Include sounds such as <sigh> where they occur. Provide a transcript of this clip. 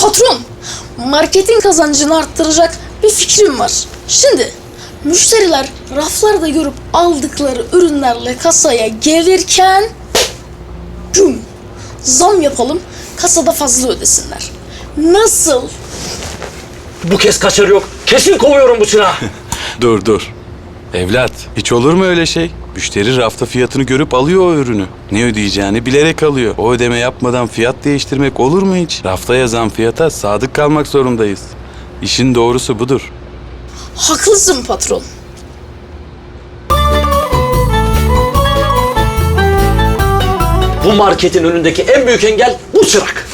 Patron, marketin kazancını arttıracak bir fikrim var. Şimdi müşteriler raflarda görüp aldıkları ürünlerle kasaya gelirken güm zam yapalım kasada fazla ödesinler. Nasıl? Bu kez kaçarı yok. Kesin kovuyorum bu çırağı. <laughs> Dur dur. Evlat, hiç olur mu öyle şey? Müşteri rafta fiyatını görüp alıyor o ürünü. Ne ödeyeceğini bilerek alıyor. O ödeme yapmadan fiyat değiştirmek olur mu hiç? Rafta yazan fiyata sadık kalmak zorundayız. İşin doğrusu budur. Haklısın patron. bu marketin önündeki en büyük engel bu çırak.